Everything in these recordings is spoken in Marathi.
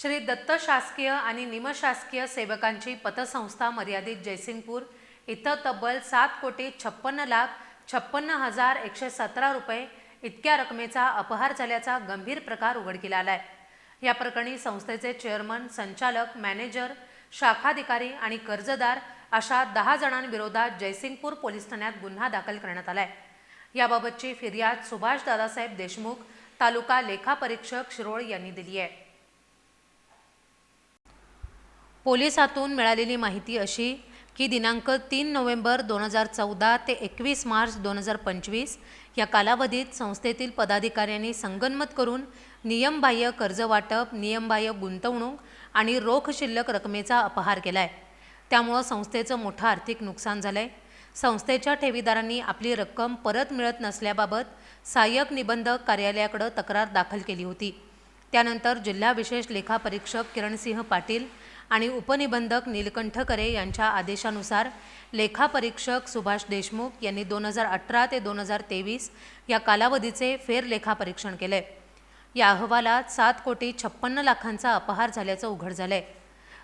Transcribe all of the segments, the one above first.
श्री दत्त शासकीय आणि निमशासकीय सेवकांची पतसंस्था मर्यादित जयसिंगपूर. इथं तब्बल सात कोटी छप्पन्न लाख छप्पन्न हजार एकशे सतरा रुपये इतक्या रकमेचा अपहार झाल्याचा गंभीर प्रकार उघडकीला आलाय. या प्रकरणी संस्थेचे चेअरमन संचालक मॅनेजर शाखाधिकारी आणि कर्जदार अशा दहा जणांविरोधात जयसिंगपूर पोलीस ठाण्यात गुन्हा दाखल करण्यात आलाय. याबाबतची फिर्याद सुभाष दादासाहेब देशमुख तालुका लेखापरीक्षक शिरोळ यांनी दिली आहे. पोलिसातून मिळालेली माहिती अशी की दिनांक तीन नोव्हेंबर दोन हजार चौदा ते एकवीस मार्च दोन हजार पंचवीस या कालावधीत संस्थेतील पदाधिकाऱ्यांनी संगनमत करून नियमबाह्य कर्ज वाटप नियमबाह्य गुंतवणूक आणि रोख शिल्लक रकमेचा अपहार केला आहे त्यामुळं संस्थेचं मोठं आर्थिक नुकसान झालं आहे संस्थेच्या ठेवीदारांनी आपली रक्कम परत मिळत नसल्याबाबत सहाय्यक निबंधक कार्यालयाकडं तक्रार दाखल केली होती. त्यानंतर जिल्हा विशेष लेखापरीक्षक किरणसिंह पाटील आणि उपनिबंधक नीलकंठ करे यांच्या आदेशानुसार लेखापरीक्षक सुभाष देशमुख यांनी दोन हजार अठरा ते दोन हजार तेवीस या कालावधीचे फेरलेखापरीक्षण केले. या अहवालात सात कोटी छप्पन्न लाखांचा अपहार झाल्याचं उघड झालंय.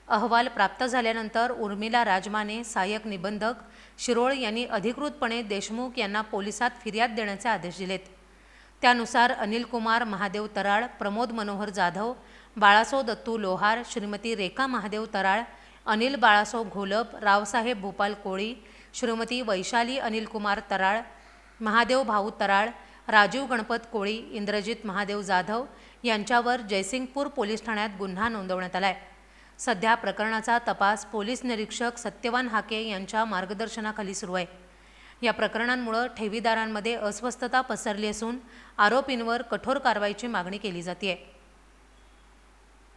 अहवाल प्राप्त झाल्यानंतर उर्मिला राजमाने सहाय्यक निबंधक शिरोळ यांनी अधिकृतपणे देशमुख यांना पोलिसात फिर्याद देण्याचे आदेश दिलेत. त्यानुसार अनिल कुमार महादेव तराळ प्रमोद मनोहर जाधव बाळासो दत्तू लोहार श्रीमती रेखा महादेव तराळ अनिल बाळासो घोलप रावसाहेब भूपाल कोळी श्रीमती वैशाली अनिलकुमार तराळ महादेव भाऊ तराळ राजीव गणपत कोळी इंद्रजित महादेव जाधव यांच्यावर जयसिंगपूर पोलीस ठाण्यात गुन्हा नोंदवण्यात आला आहे सध्या प्रकरणाचा तपास पोलीस निरीक्षक सत्यवान हाके यांच्या मार्गदर्शनाखाली सुरू आहे. या प्रकरणांमुळं ठेवीदारांमध्ये अस्वस्थता पसरली असून आरोपींवर कठोर कारवाईची मागणी केली जाते